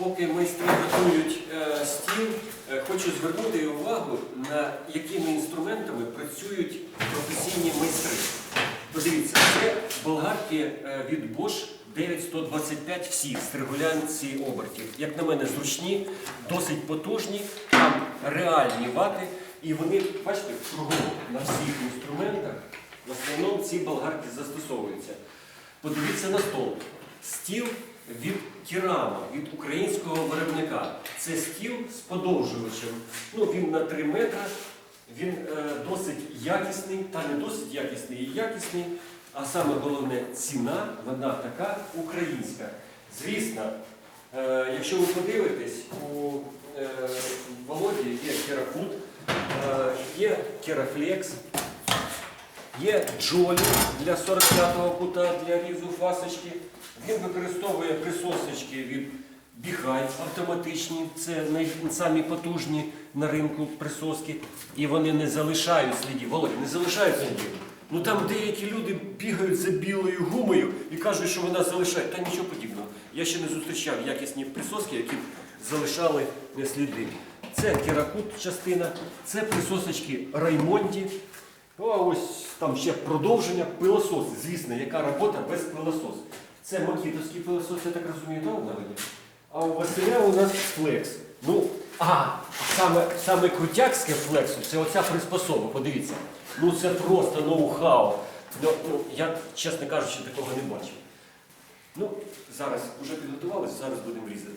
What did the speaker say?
Поки майстри готують е, стіл, е, хочу звернути увагу, на якими інструментами працюють професійні майстри. Подивіться, це болгарки е, від Bosch 9125 всі з регулянці обертів. Як на мене, зручні, досить потужні, там реальні вати. І вони, бачите, кругом на всіх інструментах в основному ці болгарки застосовуються. Подивіться на стол. Стіл від Кірама, від українського виробника. Це стіл з подовжувачем. Ну, він на 3 метри, він е, досить якісний, та не досить якісний і якісний. А саме головне, ціна, вона така українська. Звісно, е, якщо ви подивитесь, у е, Володі є керакут, є керафлекс, Є джолі для 45-го кута для різу фасочки. Він використовує присосочки від Біхай автоматичні, це самі потужні на ринку присоски. І вони не залишають слідів. Володя, не залишають слідів. Ну там деякі люди бігають за білою гумою і кажуть, що вона залишає. Та нічого подібного. Я ще не зустрічав якісні присоски, які залишали сліди. Це керакут частина, це присосочки Раймонді. Ну, а ось там ще продовження пилососи. Звісно, яка робота без пилососу. Це макітовський пилосос, я так розумію, так, Навені? А у Василя у нас флекс. Ну, а, саме, саме крутяк з флексу це оця приспособа, подивіться. Ну це просто ноу-хау. Ну, ну, я, чесно кажучи, такого не бачив. Ну, зараз вже підготувалися, зараз будемо різати.